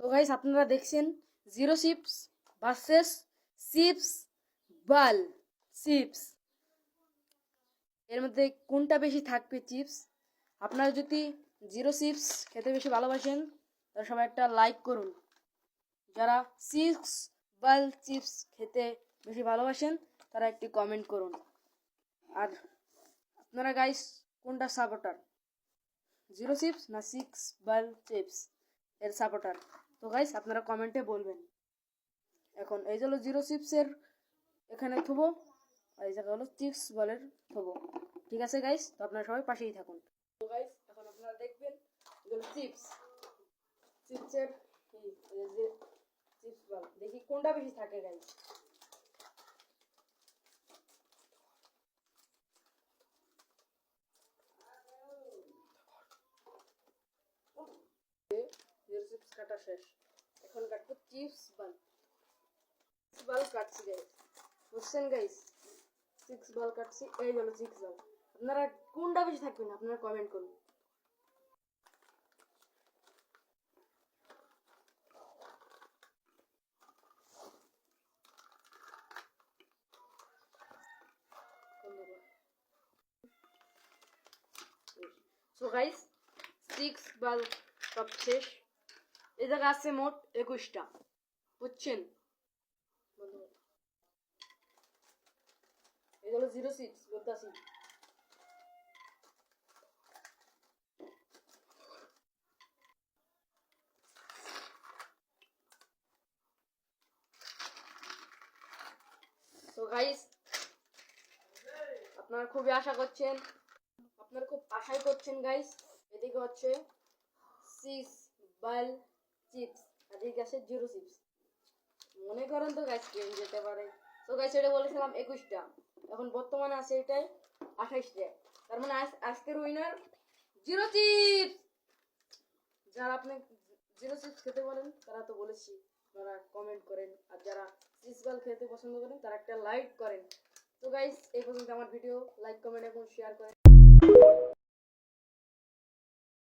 So guys আপনারা দেখছেন zero chips versus chips ball chips এর মধ্যে কোনটা বেশি থাকবে চিপস আপনারা যদি জিরো চিপস খেতে বেশি ভালোবাসেন, তাহলে সবাই একটা লাইক করুন। যারা চিপস বাল চিপস খেতে বেশি ভালোবাসেন, তারা একটি কমেন্ট করুন। আর আপনারা গাইস কোনটা সাপোর্টার জিরো চিপস না সিক্স বাল চিপস এর সাপোর্টার তো গাইস আপনারা কমেন্টে বলবেন। এখন এই যে হলো জিরো চিপসের এখানে থবো, আর এই জায়গা হলো চিপস বলের থবো। ঠিক আছে গাইস তো আপনারা সবাই পাশেই থাকুন। তো গাইস এখন আপনারা দেখবেন এগুলো চিপস চিপসের চিপস বল, দেখি কোনটা বেশি থাকে গাইস কাটা শেষ। এখন কাটবো চিপস বাল বাল কাটছি গাইস বুঝছেন গাইস সিক্স বল কাটছি, এই হলো সিক্স বল আপনারা কোনটা বেশি থাকবেন, আপনারা কমেন্ট করুন। সো গাইস সিক্স বল সব শেষ। জায়গা আছে মোট একুশটা। বুঝছেন? জিরো সিক্স গাইস আপনারা খুবই আশা করছেন, আপনারা খুব আশাই করছেন গাইস এদিকে হচ্ছে সিক্স বাল চিপস, আর এদিকে আছে জিরো চিপস। মনে করেন তো গাইস গেম যেতে পারে। তো গাইস এটা বলেছিলাম একুশটা। এখন বর্তমানে আছে এটাই আঠাইশটা। তার মানে আজ আজকের উইনার জিরো চিপস! যারা আপনি জিরো চিপস খেতে বলেন, তারা তো বলেছি, আপনারা কমেন্ট করেন। আর যারা চিপস বাল খেতে পছন্দ করেন, তারা একটা লাইক করেন। তো গাইস এই পর্যন্ত আমার ভিডিও লাইক কমেন্ট এবং শেয়ার করেন।